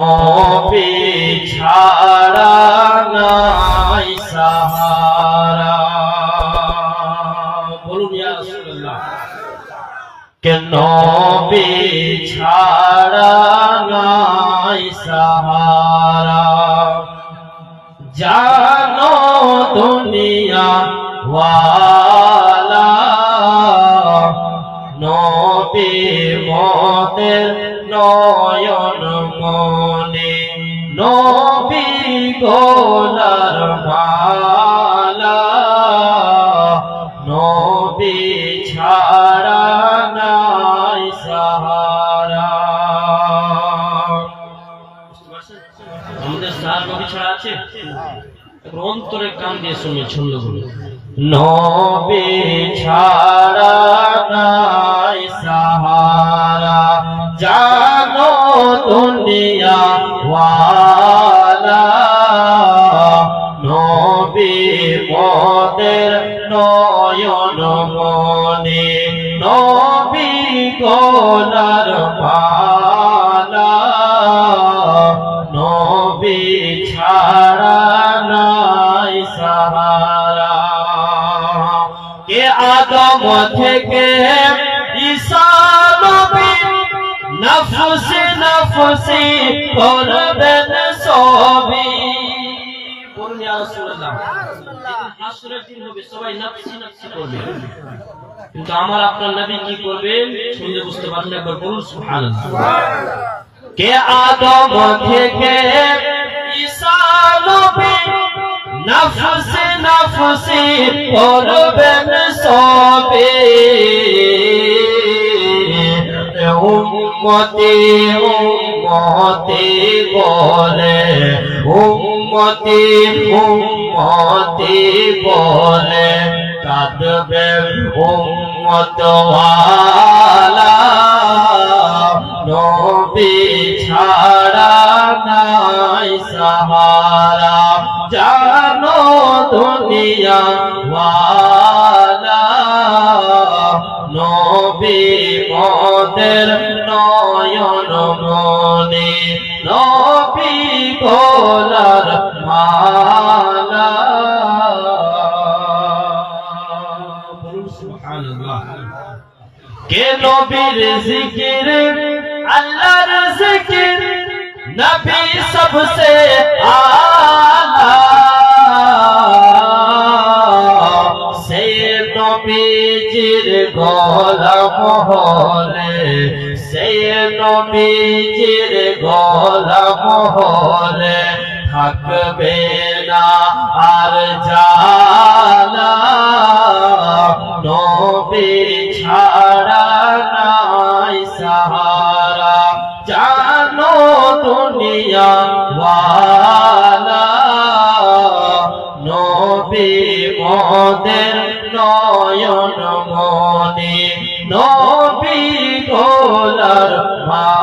নবী ছাড়া নাই সাহারা। বলুন, ইয়া রাসূলুল্লাহ। কেন নবী ছাড়া নাই সাহারা? জানো দুনিয়া ওয়ালা মদের নয়ন মনে, নবী গোলার মালা, নবী ছাড়া নাই সাহারা। আমাদের সার নবী ছাড়া আছে? অন্তরে কান দিয়ে শুনে ছন্দগুলো নবী ছাড়া ওয়ালা নবী মদের নয়ন মনে। নবী গোলার মালা নবী ছাড়া নাই সাহারা। কে আদম থেকে নফসি করবেন সবই। বলুন ইয়া রাসূলুল্লাহ হাসরের দিন হবে, সবাই নফসি নফসি করবে। কিন্তু আমার আপনার নবী কি করবেন শুনলে বুঝতে পারছেন একবার বলুন, সুবহানাল্লাহ। কে আদম থেকে ঈসা নবী নফসে নফসে করবেন সবে উম্মতে উম্মতে বলে, উম্মতে উম্মতে বলে, কাঁদবে উম্মত নবী ছাড়া নাই সাহারা, জানো দুনিয়া ওয়ালা। নবী মদের নয়ন মনে নবী ভোলার মালা। কে নবীর জিকির? আল্লাহর জিকির। নবী সবসে আলা। সে নবীজির গোলাম হলে নবীজির গোলাম হলে থাকবে না আর জালা নবী ছাড়া নাই সাহারা। জানো দুনিয়া নবী মদের নয়ন মনে। নবী গোলার মা